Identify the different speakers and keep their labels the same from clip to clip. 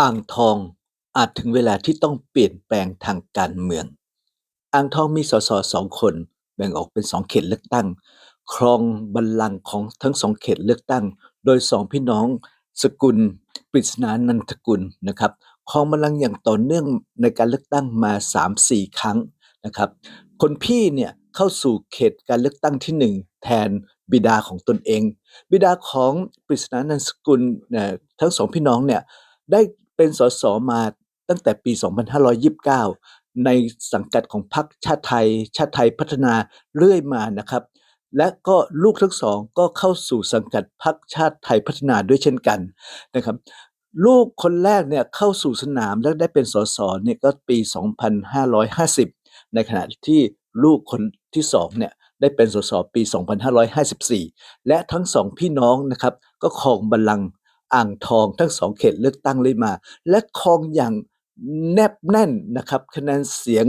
Speaker 1: อ่างทองอาจถึงเวลาที่ต้องเปลี่ยนแปลงทางการเมือง อ่างทองมีสสสองคน แบ่งออกเป็นสองเขตเลือกตั้ง ครองบัลลังก์ของทั้งสองเขตเลือกตั้ง โดยสองพี่น้องสกุลปริศนานันทกุลนะครับครองบัลลังก์อย่างต่อเนื่องในการเลือกตั้งมา 3-4 ครั้งนะครับ คนพี่เนี่ยเข้าสู่เขตการเลือกตั้งที่หนึ่งแทนบิดาของตนเอง บิดาของปริศนานันทกุลทั้งสองพี่น้องเนี่ยได้ เป็นสสมาตั้งแต่ปี 2529 ในสังกัดของพรรคชาติไทย ชาติไทยพัฒนาเรื่อยมานะครับ และก็ลูกทั้งสองก็เข้าสู่สังกัดพรรคชาติไทยพัฒนาด้วยเช่นกันนะครับลูกคนแรกเนี่ยเข้าสู่สนามและได้เป็นสสเนี่ยก็ปี 2550 ในขณะที่ลูกคนที่สองเนี่ยได้เป็นสสปี 2554 และทั้งสองพี่น้องนะครับก็ครองบัลลังก์ อ่างทองทั้งสองเขตเลือกตั้งเลยมา และครองอย่างแนบแน่นนะครับคะแนนเสียง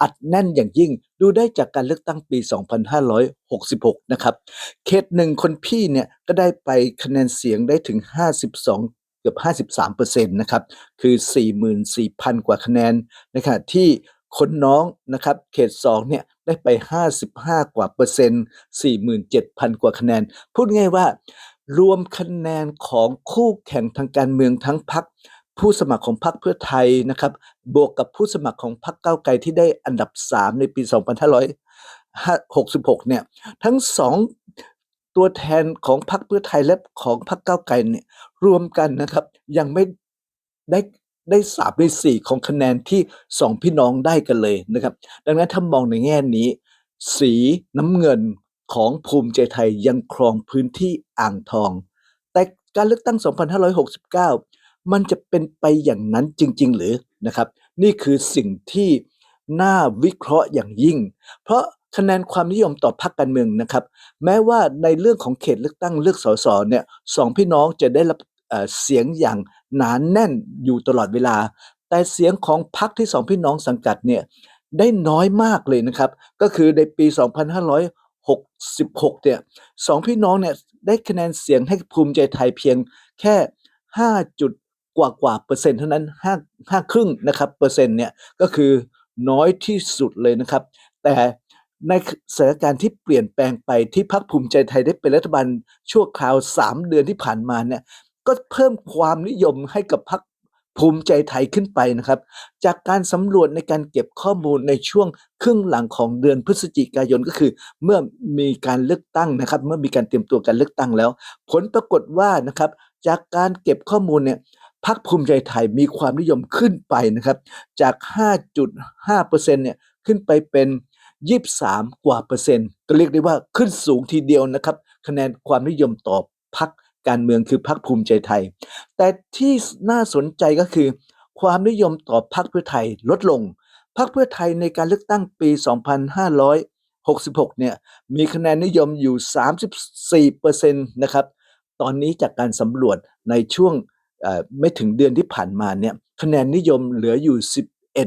Speaker 1: อัดแน่นอย่างยิ่งดูได้จากการเลือกตั้งปี 2566 นะครับ เขตหนึ่งคนพี่เนี่ยก็ได้ไปคะแนนเสียงได้ถึง 52 เกือบ 53%นะครับ คือ 44,000 กว่าคะแนนในขณะที่คนน้องนะครับ เขต 2 เนี่ยได้ไป 55 กว่าเปอร์เซ็นต์47,000 กว่าคะแนน พูดง่ายว่า รวมคะแนนของคู่แข่งทางการเมืองทั้งพรรคผู้สมัครของพรรคเพื่อไทยนะครับ บวกกับผู้สมัครของพรรคก้าวไกลที่ได้อันดับ 3 ในปี 2566 เนี่ย ทั้งสองตัวแทนของพรรคเพื่อไทยและของพรรคก้าวไกลเนี่ยรวมกันนะครับ ยังไม่ได้ได้สามในสี่ของคะแนนที่สองพี่น้องได้กันเลยนะครับ ดังนั้นถ้ามองในแง่นี้ สีน้ำเงิน ของภูมิใจไทยยังครองพื้นที่อ่างทอง แต่การเลือกตั้ง 2569 มันจะเป็นไปอย่างนั้นจริง ๆ หรือนะครับ นี่คือสิ่งที่น่าวิเคราะห์อย่างยิ่ง เพราะคะแนนความนิยมต่อพรรคการเมืองนะครับ แม้ว่าในเรื่องของเขตเลือกตั้งเลือกสสเนี่ยสองพี่น้องจะได้รับเสียงอย่างหนานแน่นอยู่ตลอดเวลา แต่เสียงของพรรคที่สองพี่น้องสังกัดเนี่ยได้น้อยมากเลยนะครับ ก็คือในปี 2566 เนี่ยสองพี่น้องเนี่ยได้คะแนนเสียงให้ภูมิใจไทยเพียงแค่ 5 จุดกว่ากว่าเปอร์เซ็นต์เท่านั้น5 5ครึ่งนะครับเปอร์เซ็นต์เนี่ยก็คือน้อยที่สุดเลยนะครับ แต่ในสถานการณ์ที่เปลี่ยนแปลงไปที่พรรคภูมิใจไทยได้เป็นรัฐบาลชั่วคราว 3 เดือนที่ผ่านมาเนี่ยก็เพิ่มความนิยมให้กับพรรค ภูมิใจไทยขึ้นไปนะครับ จากการสำรวจในการเก็บข้อมูลในช่วงครึ่งหลังของเดือนพฤศจิกายนก็คือ เมื่อมีการเลือกตั้งนะครับ เมื่อมีการเตรียมตัวการเลือกตั้งแล้ว ผลปรากฏว่านะครับ จากการเก็บข้อมูลเนี่ยพรรคภูมิใจไทยมีความนิยมขึ้นไปนะครับ จาก 5.5%เนี่ยขึ้นไปเป็น23 กว่าเปอร์เซ็นต์ก็เรียกได้ว่าขึ้นสูงทีเดียวนะครับ คะแนนความนิยมต่อพรรค การเมืองคือพรรคภูมิใจไทย แต่ที่น่าสนใจก็คือ ความนิยมต่อพรรคเพื่อไทยลดลงพรรคเพื่อไทยในการเลือกตั้งปี 2566 เนี่ยมีคะแนนนิยมอยู่ 34%นะครับตอนนี้จากการสำรวจในช่วงไม่ถึงเดือนที่ผ่านมาเนี่ยคะแนนนิยมเหลืออยู่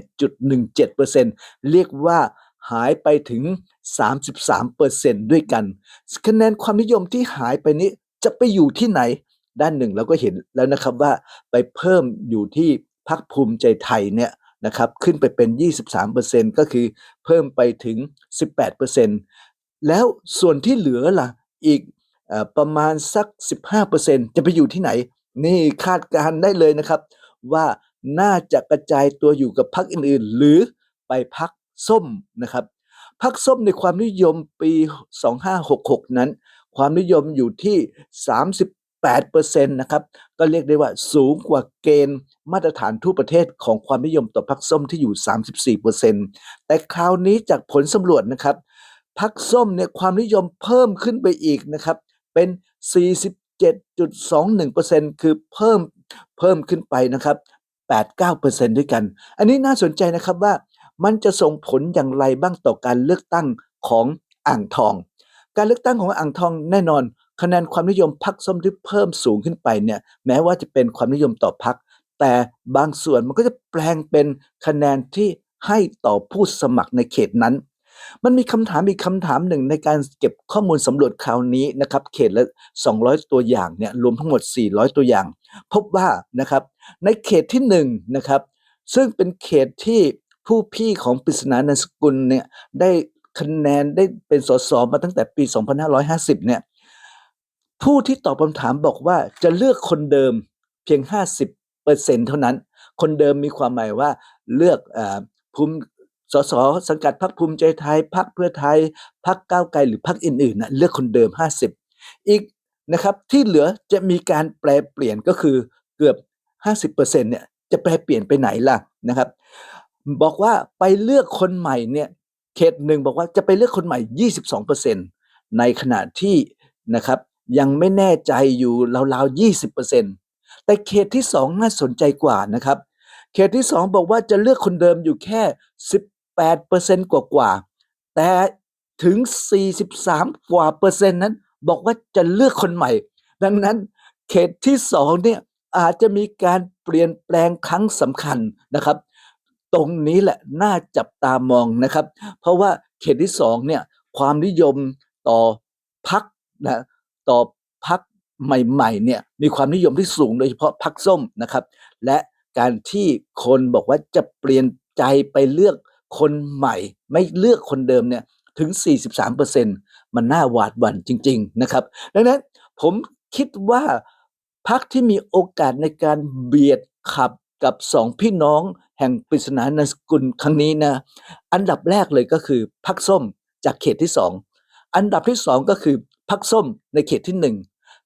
Speaker 1: 11.17%เรียกว่าหายไปถึง 33%ด้วยกัน คะแนนความนิยมที่หายไปนี้ จะไปอยู่ที่ไหนด้านหนึ่งเราก็เห็นแล้วนะครับว่าไปเพิ่มอยู่ที่พรรคภูมิใจไทยเนี่ยนะครับขึ้นไปเป็น 23%ก็คือเพิ่มไปถึง 18%แล้วส่วนที่เหลือล่ะอีกอประมาณสัก 15%จะไปอยู่ที่ไหน นี่คาดการได้เลยนะครับ ว่าน่าจะกระจายตัวอยู่กับพรรคอื่นๆ หรือไปพรรคส้มนะครับพรรคส้มในความนิยมปี 2566 นั้น ความนิยมอยู่ที่ 38%นะครับ ก็เรียกได้ว่าสูงกว่าเกณฑ์มาตรฐานทั่วประเทศของความนิยมต่อพรรคส้มที่อยู่ 34%แต่คราวนี้จากผลสำรวจนะครับพรรคส้มเนี่ยความนิยมเพิ่มขึ้นไปอีกนะครับ เป็น 47.21%คือเพิ่มเพิ่มขึ้นไปนะครับ 8-9%ด้วยกัน อันนี้น่าสนใจนะครับว่ามันจะส่งผลอย่างไรบ้างต่อการเลือกตั้งของอ่างทอง การเลือกตั้งของอ่างทองแน่นอน คะแนนความนิยมพรรคส้มที่เพิ่มสูงขึ้นไปเนี่ยแม้ว่าจะเป็นความนิยมต่อพรรคแต่บางส่วนมันก็จะแปลงเป็นคะแนนที่ให้ต่อผู้สมัครในเขตนั้น มันมีคำถามอีกคำถามหนึ่งในการเก็บข้อมูลสำรวจคราวนี้นะครับ เขตละ 200 ตัวอย่างเนี่ยรวมทั้งหมด 400 ตัวอย่าง พบว่านะครับในเขตที่หนึ่งนะครับซึ่งเป็นเขตที่ผู้พี่ของปริศนานามสกุลเนี่ยได้ คะแนนได้เป็นสสมาตั้งแต่ปี 2550 เนี่ย ผู้ที่ตอบคำถามบอกว่าจะเลือกคนเดิมเพียง 50เปอร์เซ็นเท่านั้น คนเดิมมีความหมายว่าเลือกอภูมิสสสังกัดพรรคภูมิใจไทยพรรคเพื่อไทยพรรคก้าวไกลหรือพรรคอื่นๆนะเลือกคนเดิม 50 อีกนะครับที่เหลือจะมีการแปลเปลี่ยนก็คือเกือบ 50%เนี่ยจะแปลเปลี่ยนไปไหนล่ะนะครับ บอกว่าไปเลือกคนใหม่เนี่ย เขตหนึ่งบอกว่าจะไปเลือกคนใหม่ 22%ในขณะที่นะครับยังไม่แน่ใจอยู่ราวๆ 20%แต่เขตที่ 2 น่าสนใจกว่านะครับ เขตที่ 2 บอกว่าจะเลือกคนเดิมอยู่แค่ 18%กว่ากว่าๆแต่ถึง 43 กว่าเปอร์เซ็นต์นั้น บอกว่าจะเลือกคนใหม่ ดังนั้นเขตที่2เนี่ยอาจจะมีการเปลี่ยนแปลงครั้งสำคัญนะครับ ตรงนี้แหละน่าจับตามองนะครับ เพราะว่าเขตที่2เนี่ยความนิยมต่อพักนะต่อพักใหม่ๆเนี่ยมีความนิยมที่สูงโดยเฉพาะพักส้มนะครับ และการที่คนบอกว่าจะเปลี่ยนใจไปเลือกคนใหม่ ไม่เลือกคนเดิมเนี่ยถึง 43%มันน่าหวาดหวั่นจริง ๆนะครับ ดังนั้นผมคิดว่าพักที่มีโอกาสในการเบียดขับกับสองพี่น้อง แห่งปริศนานามสกุลครั้งนี้นะอันดับแรกเลยก็คือพักส้มจากเขตที่สองอันดับที่สองก็คือพักส้มในเขตที่หนึ่ง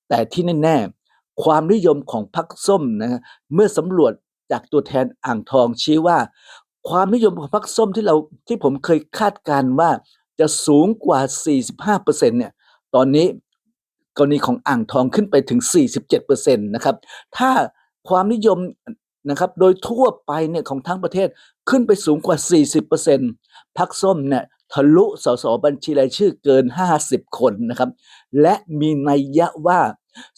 Speaker 1: แต่ที่แน่ๆความนิยมของพักส้มนะเมื่อสำรวจจากตัวแทนอ่างทองชี้ว่า ความนิยมของพรรคส้มที่เราที่ผมเคยคาดการณ์ว่าจะสูงกว่า 45%เนี่ยตอนนี้กรณีของอ่างทองขึ้นไปถึง 47%นะครับ ถ้าความนิยม นะครับ โดยทั่วไปเนี่ยของทั้งประเทศขึ้นไปสูงกว่า 40%พรรคส้มเนี่ยทะลุสสบัญชีรายชื่อเกิน 50 คนนะครับ และมีนัยยะว่า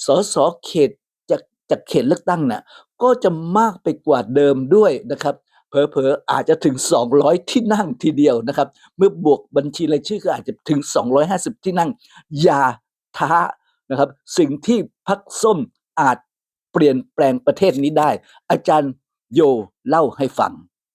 Speaker 1: สสเขตจากจากเขตเลือกตั้งเนี่ยก็จะมากไปกว่าเดิมด้วยนะครับเผลอๆอาจจะถึง 200 ที่นั่งทีเดียวนะครับ เมื่อบวกบัญชีรายชื่อก็อาจจะถึง 250 ที่นั่ง อย่าท้านะครับ สิ่งที่พักส้มอาจ เปลี่ยนแปลงประเทศนี้ได้ อาจารย์โยเล่าให้ฟัง